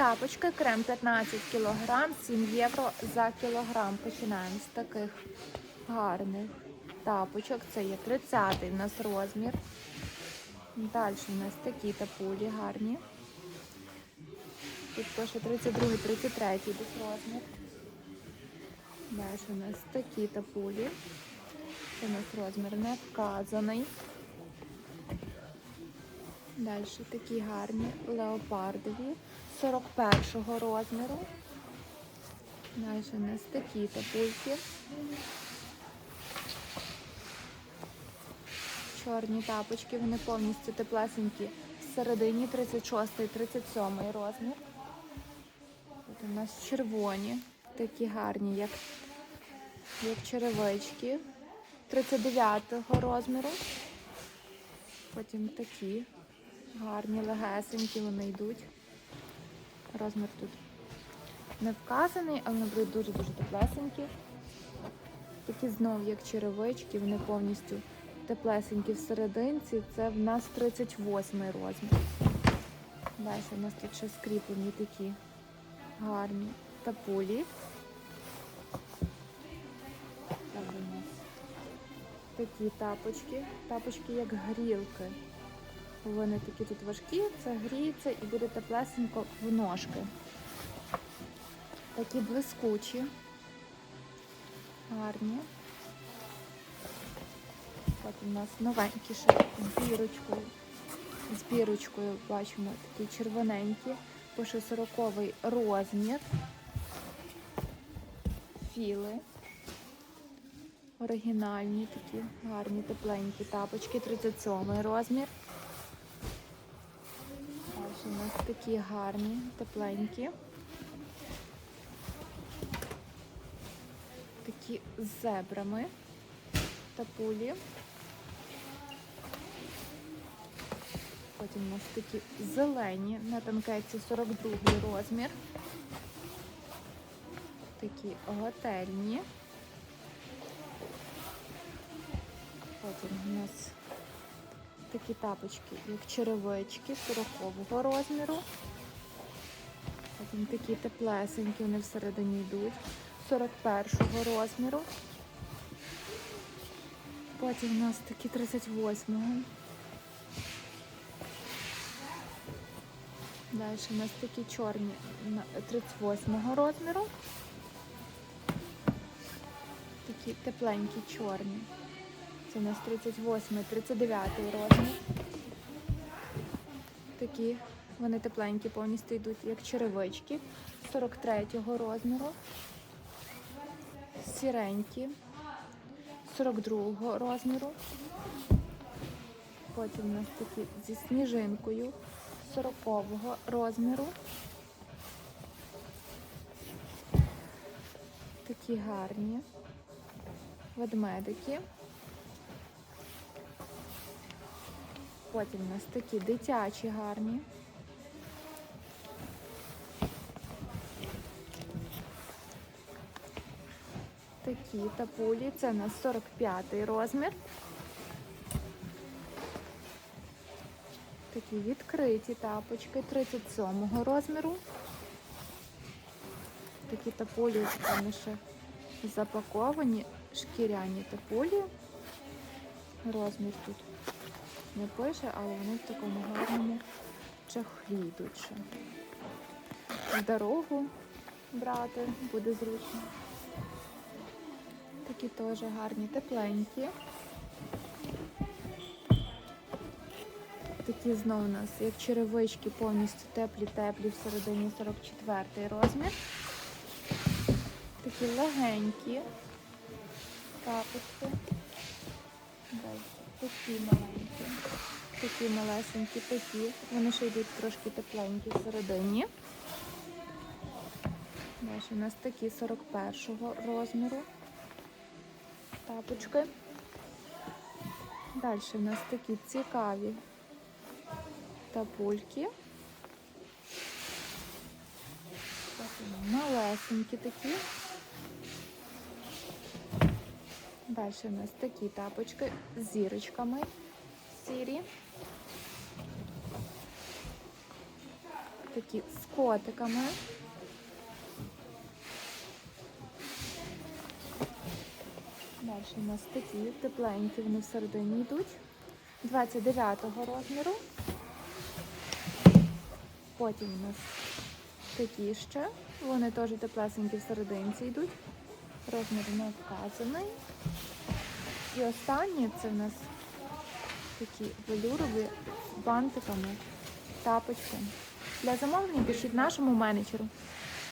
Тапочки крем 15 кг, 7 євро за кілограм. Починаємо з таких гарних тапочок. Це є 30-й у нас розмір. Далі у нас такі тапулі гарні. Тут пише 32, 33 десь розмір. Далі у нас такі тапулі. Це у нас розмір не вказаний. Далі такі гарні леопардові 41 розміру. Далі у нас такі тапульки. Чорні тапочки, вони повністю теплесенькі. Всередині 36 37 розмір. Тут у нас червоні, такі гарні, як, як черевички. 39 розміру. Потім такі гарні, легесенькі вони йдуть. Розмір тут не вказаний, але вони будуть дуже-дуже теплесенькі. Такі знову як черевички, вони повністю теплесенькі всерединці. Це в нас 38 розмір. Далі у нас тут ще скріплені такі гарні тапулі. Такі тапочки. Тапочки як грілки. Вони такі тут важкі, це гріється і буде теплесенько в ножки. Такі блискучі, гарні. От у нас новенькі ще з бірочкою. З бірочкою бачимо такі червоненькі, пише 40 розмір. Філи. Оригінальні такі гарні, тепленькі тапочки, 37 розмір. У нас такі гарні, тепленькі. Такі з зебрами тапулі. Потім у нас такі зелені на танкеці 42 розмір. Такі готельні. Потім у нас такі тапочки, як черевички 40-го розміру. Потім такі теплесенькі, вони всередині йдуть. 41-го розміру. Потім у нас такі 38-го. Далі у нас такі чорні 38-го розміру. Такі тепленькі чорні. Це у нас 38 39 розмір. Такі вони тепленькі, повністю йдуть, як черевички 43-го розміру. Сіренькі 42-го розміру. Потім у нас такі зі сніжинкою 40-го розміру. Такі гарні ведмедики. Потім у нас такі дитячі гарні. Такі тапулі. Це у нас 45 розмір. Такі відкриті тапочки 37-го розміру. Такі тапулі вони ще запаковані, шкіряні тапулі. Розмір тут не пише, але вони в такому гарному чахлі йдуть. Дорогу брати буде зручно. Такі теж гарні, тепленькі. Такі знову у нас, як черевички, повністю теплі-теплі, всередині 44 розмір. Такі легенькі тапочки. Такі маленькі. Такі малесенькі, такі. Вони ще йдуть трошки тепленькі всередині. Далі у нас такі 41-го розміру. Тапочки. Далі у нас такі цікаві тапульки. Потім Малесенькі такі. Далі у нас такі тапочки з зірочками сірі. такі з котиками. Далі у нас такі тепленькі, вони всередині йдуть. 29-го розміру. Потім у нас такі ще. Вони теж теплесенькі всерединці йдуть. Розмір не вказаний. І останнє це в нас такі велюрові бантиками, тапочки. Для замовлення пишіть нашому менеджеру.